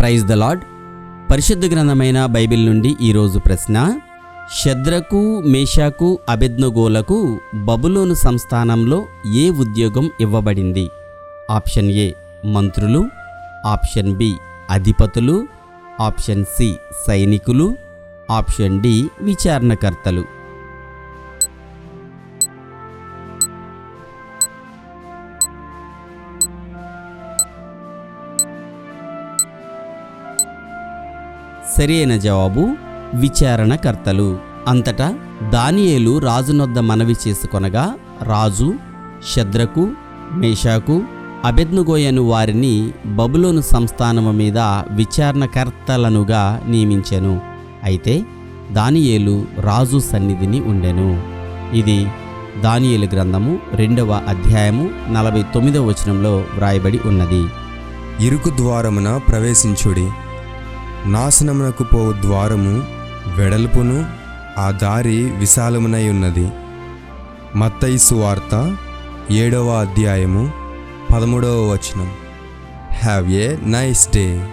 Praise the lord పరిశుద్ధ గ్రంథమైన Bible నుండి ఈరోజు ప్రశ్న శద్రకు మేషాకు అబెద్నగోలకు బబులోను సంస్థానంలో ఏ ఉద్యోగం ఇవ్వబడింది? ఆప్షన్ ఏ మంత్రులు. ఆప్షన్ బి అధిపతులు. ఆప్షన్ సి సైనికులు. ఆప్షన్ డి విచారణకర్తలు. సరియైన జవాబు విచారణకర్తలు. అంతటా దానియేలు రాజునొద్ద మనవి చేసుకొనగా రాజు శద్రకు మేషాకు అబెద్నుగోయను వారిని బబులోను సంస్థానము మీద విచారణకర్తలనుగా నియమించెను. అయితే దానియేలు రాజు సన్నిధిని ఉండెను. ఇది దానియేలు గ్రంథము రెండవ అధ్యాయము నలభై తొమ్మిదవ వచనంలో వ్రాయబడి ఉన్నది. ఇరుకు ద్వారమున ప్రవేశించుడి. నాశనమునకు పోవు ద్వారము వెడల్పును ఆ దారి విశాలమునై ఉన్నది. మత్తైసు వార్త ఏడవ అధ్యాయము పదమూడవ వచనం. Have a nice day